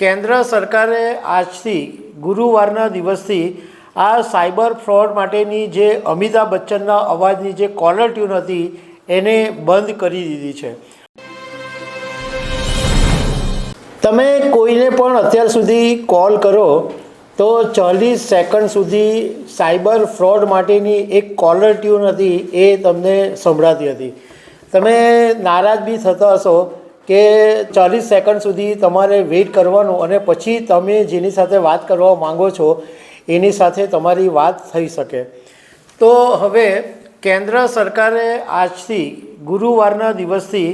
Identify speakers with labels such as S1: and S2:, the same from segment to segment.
S1: કેન્દ્ર સરકારે આજથી ગુરુવારના દિવસથી આ સાયબર ફ્રોડ માટેની જે અમિતાભ બચ્ચનના અવાજની જે કોલર ટ્યુન હતી, એને બંધ કરી દીધી છે. તમે કોઈને પણ અત્યાર સુધી કોલ કરો, તો ચાલીસ સેકન્ડ સુધી સાયબર ફ્રોડ માટેની એક કોલર ટ્યુન હતી એ તમને સંભળાતી હતી. તમે નારાજ બી થતા હશો કે ચાલીસ સેકન્ડ સુધી તમારે વેઇટ કરવાનું અને પછી તમે જેની સાથે વાત કરવા માંગો છો, એની સાથે તમારી વાત થઈ શકે. તો હવે કેન્દ્ર સરકારે આજથી ગુરુવારના દિવસથી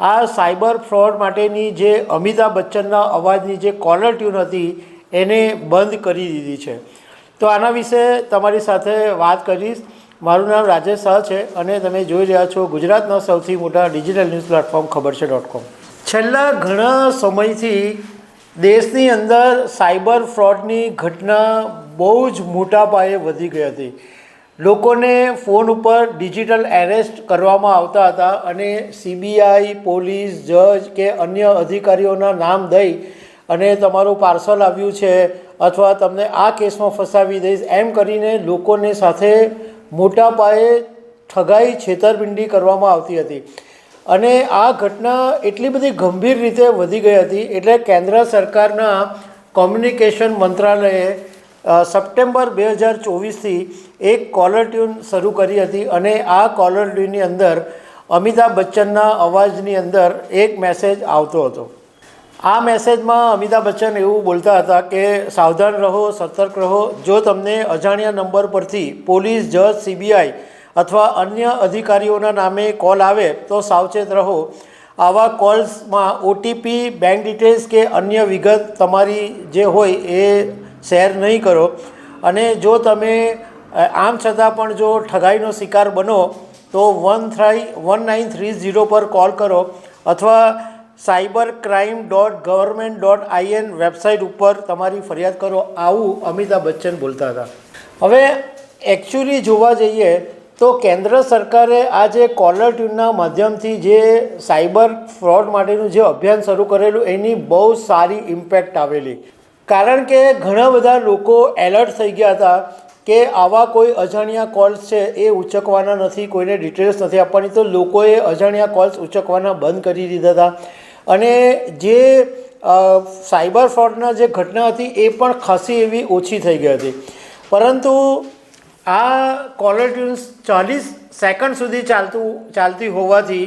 S1: આ સાયબર ફ્રોડ માટેની જે અમિતાભ બચ્ચનના અવાજની જે કોલર ટ્યુન હતી, એને બંધ કરી દીધી છે. તો આના વિશે તમારી સાથે વાત કરીશ. મારું નામ રાજેશ શાહ છે અને તમે જોઈ રહ્યા છો ગુજરાતના સૌથી મોટા ડિજિટલ ન્યૂઝ પ્લેટફોર્મ ખબર છે ડોટ કોમ. છેલ્લા ઘણા સમયથી દેશની અંદર સાયબર ફ્રોડની ઘટના બહુ જ મોટા પાયે વધી ગઈ હતી. લોકોને ફોન ઉપર ડિજિટલ એરેસ્ટ કરવામાં આવતા હતા અને સીબીઆઈ, પોલીસ, જજ કે અન્ય અધિકારીઓના નામ દઈ અને તમારું પાર્સલ આવ્યું છે અથવા તમને આ કેસમાં ફસાવી દઈશ એમ કરીને લોકોને સાથે મોટા પાયે ઠગાઈ છેતરપિંડી કરવામાં આવતી હતી. અને આ ઘટના એટલી બધી ગંભીર રીતે વધી ગઈ હતી, એટલે કેન્દ્ર સરકારના કોમ્યુનિકેશન મંત્રાલયે સપ્ટેમ્બર બે હજાર ચોવીસથી એક કોલર ટ્યુન શરૂ કરી હતી અને આ કોલર ટ્યુનની અંદર અમિતાભ બચ્ચનના અવાજની અંદર એક મેસેજ આવતો હતો. આ મેસેજમાં અમિતાભ બચ્ચન એવું બોલતા હતા કે, સાવધાન રહો, સતર્ક રહો. જો તમને અજાણ્યા નંબર પરથી પોલીસ, જજ સીબીઆઈ અથવા અન્ય અધિકારીઓના નામે કોલ આવે તો સાવચેત રહો. આવા કોલ્સમાં ઓટીપી બેંક ડિટેલ્સ કે અન્ય વિગત તમારી જે હોય એ શેર નહીં કરો. અને જો તમે આમ છતાં પણ જો ઠગાઈનો શિકાર બનો, તો one three, one nine three zero પર કોલ કરો અથવા cyber crime dot government dot IN website ઉપર તમારી ફરિયાદ કરો. આવું અમિતાભ બચ્ચન બોલતા હતા. હવે એકચ્યુઅલી જોવા જઈએ તો કેન્દ્ર સરકારે આ જે કોલર ટ્યુનના માધ્યમથી જે સાયબર ફ્રોડ માટેનું જે અભિયાન શરૂ કરેલું, એની બહુ સારી ઇમ્પેક્ટ આવેલી. કારણ કે ઘણા બધા લોકો એલર્ટ થઈ ગયા હતા કે આવા કોઈ અજાણ્યા કોલ્સ છે એ ઉચકવાના નથી, કોઈને ડિટેલ્સ નથી આપવાની, તો લોકોએ અજાણ્યા કોલ્સ ઉચકવાના બંધ કરી દીધા હતા. અને જે સાયબર ફ્રોડના જે ઘટના હતી એ પણ ખાસી એવી ઓછી થઈ ગઈ હતી. પરંતુ આ કોલર ટ્યુન્સ ચાલીસ સેકન્ડ સુધી ચાલતું, ચાલતી હોવાથી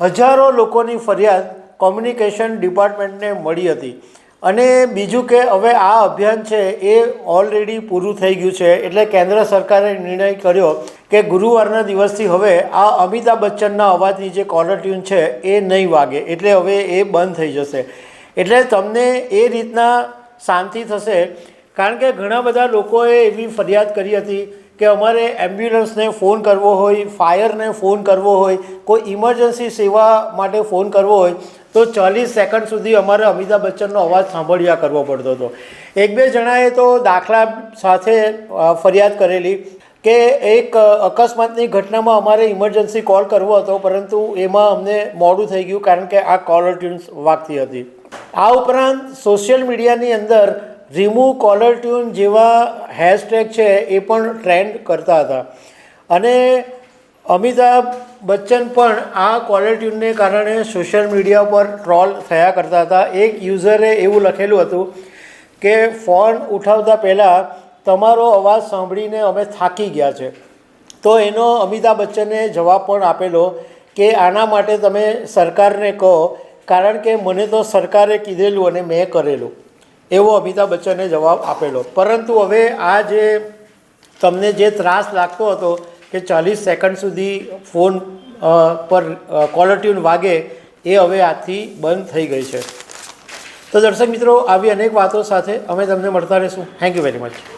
S1: હજારો લોકોની ફરિયાદ કોમ્યુનિકેશન ડિપાર્ટમેન્ટને મળી હતી. અને બીજું કે હવે આ અભિયાન છે એ ઓલરેડી પૂરું થઈ ગયું છે. એટલે કેન્દ્ર સરકારે નિર્ણય કર્યો કે ગુરુવારના દિવસથી હવે આ અમિતાભ બચ્ચનના અવાજની જે કોલર ટ્યુન છે એ નહીં વાગે. એટલે હવે એ બંધ થઈ જશે. એટલે તમને એ રીતના શાંતિ થશે. કારણ કે ઘણા બધા લોકોએ એવી ફરિયાદ કરી હતી કે અમારે એમ્બ્યુલન્સને ફોન કરવો હોય, ફાયરને ફોન કરવો હોય, કોઈ ઇમરજન્સી સેવા માટે ફોન કરવો હોય, તો ચાલીસ સેકન્ડ સુધી અમારે અમિતાભ બચ્ચનનો અવાજ સાંભળ્યા કરવો પડતો હતો. એક બે જણાએ તો દાખલા સાથે ફરિયાદ કરેલી કે એક અકસ્માતની ઘટનામાં અમારે ઇમરજન્સી કોલ કરવો હતો, પરંતુ એમાં અમને મોડું થઈ ગયું કારણ કે આ કોલર ટ્યુન્સ વાગતી હતી. આ ઉપરાંત સોશિયલ મીડિયાની અંદર રિમૂવ કોલર ટ્યુન જેવા હેશટેગ છે એ પણ ટ્રેન્ડ કરતા હતા. અને અમિતાભ બચ્ચન પણ આ કોલર ટ્યુનને કારણે સોશિયલ મીડિયા પર ટ્રોલ થયા કરતા હતા. એક યુઝરે એવું લખેલું હતું કે, ફોન ઉઠાવતા પહેલાં તમારો અવાજ સાંભળીને અમે થાકી ગયા છે. તો એનો અમિતાભ બચ્ચને જવાબ પણ આપેલો કે, આના માટે તમે સરકારને કહો, કારણ કે મને તો સરકારે કીધેલું અને મેં કરેલું. એવો અમિતાભ બચ્ચને જવાબ આપેલો. પરંતુ હવે આ જે તમને જે ત્રાસ લાગતો હતો કે ચાલીસ સેકન્ડ સુધી ફોન પર કોલર ટ્યુન વાગે, એ હવે આજથી બંધ થઈ ગઈ છે. તો દર્શક મિત્રો, આવી અનેક વાતો સાથે અમે તમને મળતા રહીશું. Thank you very much